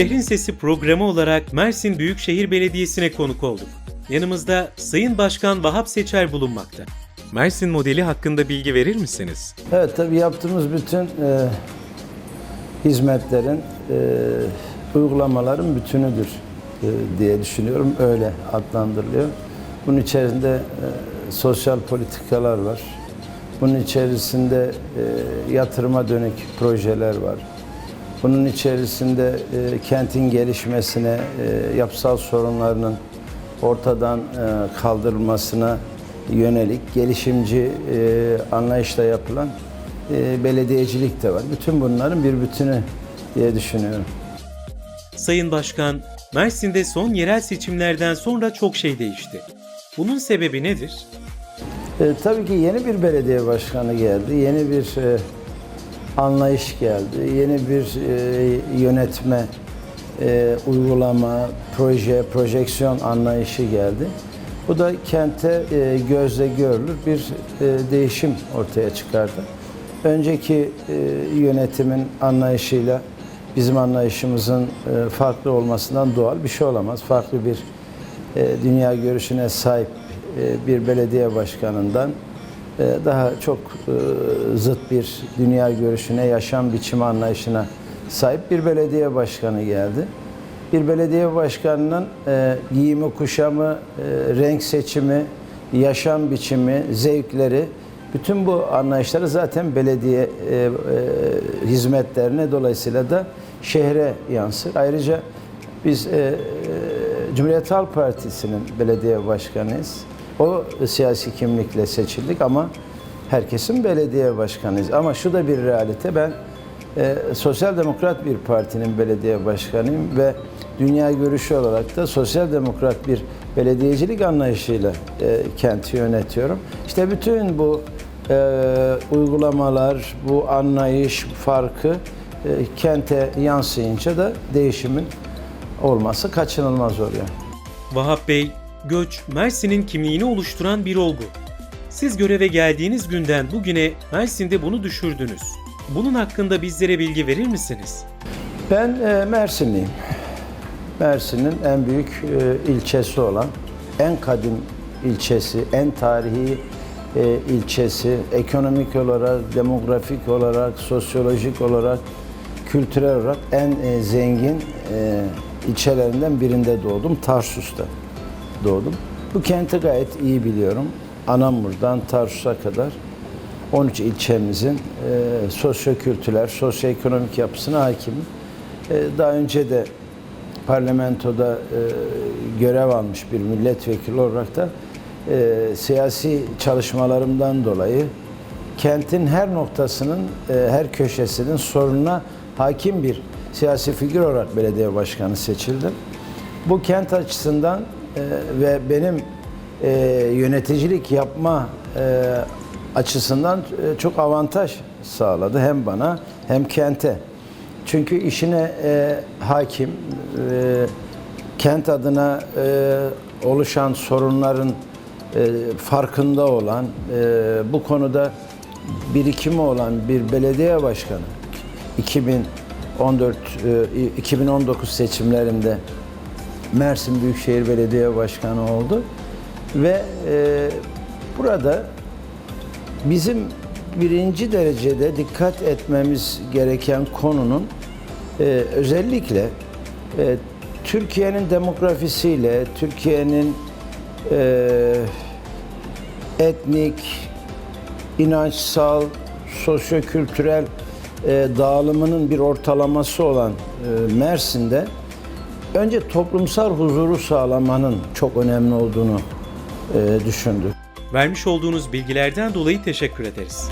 Şehrin Sesi programı olarak Mersin Büyükşehir Belediyesi'ne konuk olduk. Yanımızda Sayın Başkan Vahap Seçer bulunmakta. Mersin modeli hakkında bilgi verir misiniz? Evet tabii yaptığımız bütün e, hizmetlerin, e, uygulamaların bütünüdür e, diye düşünüyorum. Öyle adlandırılıyor. Bunun içerisinde e, sosyal politikalar var. Bunun içerisinde e, yatırıma dönük projeler var. Bunun içerisinde e, kentin gelişmesine, e, yapısal sorunlarının ortadan e, kaldırılmasına yönelik gelişimci e, anlayışla yapılan e, belediyecilik de var. Bütün bunların bir bütünü diye düşünüyorum. Sayın Başkan, Mersin'de son yerel seçimlerden sonra çok şey değişti. Bunun sebebi nedir? E, tabii ki yeni bir belediye başkanı geldi, yeni bir e, anlayış geldi, yeni bir e, yönetme, e, uygulama, proje, projeksiyon anlayışı geldi. Bu da kente e, gözle görülür bir e, değişim ortaya çıkardı. Önceki e, yönetimin anlayışıyla bizim anlayışımızın e, farklı olmasından doğal bir şey olamaz. Farklı bir e, dünya görüşüne sahip e, bir belediye başkanından daha çok e, zıt bir dünya görüşüne, yaşam biçimi anlayışına sahip bir belediye başkanı geldi. Bir belediye başkanının e, giyimi, kuşamı, e, renk seçimi, yaşam biçimi, zevkleri, bütün bu anlayışları zaten belediye hizmetlerine dolayısıyla da şehre yansır. Ayrıca biz Cumhuriyet Halk Partisi'nin belediye başkanıyız. O siyasi kimlikle seçildik ama herkesin belediye başkanıyız. Ama şu da bir realite. Ben e, sosyal demokrat bir partinin belediye başkanıyım ve dünya görüşü olarak da sosyal demokrat bir belediyecilik anlayışıyla e, kenti yönetiyorum. İşte bütün bu e, uygulamalar, bu anlayış farkı e, kente yansıyınca da değişimin olması kaçınılmaz oluyor. Vahap Bey, göç Mersin'in kimliğini oluşturan bir olgu. Siz göreve geldiğiniz günden bugüne Mersin'de bunu düşürdünüz. Bunun hakkında bizlere bilgi verir misiniz? Ben e, Mersinliyim. Mersin'in en büyük e, ilçesi olan, en kadim ilçesi, en tarihi e, ilçesi, ekonomik olarak, demografik olarak, sosyolojik olarak, kültürel olarak en e, zengin e, ilçelerinden birinde doğdum. Tarsus'ta doğdum. Bu kenti gayet iyi biliyorum. Anamur'dan Tarsus'a kadar 13 ilçemizin e, sosyo-kültürel, sosyoekonomik yapısına hakimim. E, daha önce de parlamentoda e, görev almış bir milletvekili olarak da e, siyasi çalışmalarımdan dolayı kentin her noktasının, e, her köşesinin sorununa hakim bir siyasi figür olarak belediye başkanı seçildim. Bu kent açısından ve benim e, yöneticilik yapma e, açısından e, çok avantaj sağladı hem bana hem kente. Çünkü işine e, hakim, e, kent adına e, oluşan sorunların e, farkında olan, e, bu konuda birikimi olan bir belediye başkanı 2014 e, 2019 seçimlerinde Mersin Büyükşehir Belediye Başkanı oldu. Ve e, burada bizim birinci derecede dikkat etmemiz gereken konunun e, özellikle e, Türkiye'nin demografisiyle, Türkiye'nin e, etnik, inançsal, sosyokültürel e, dağılımının bir ortalaması olan e, Mersin'de önce toplumsal huzuru sağlamanın çok önemli olduğunu e, düşündük. Vermiş olduğunuz bilgilerden dolayı teşekkür ederiz.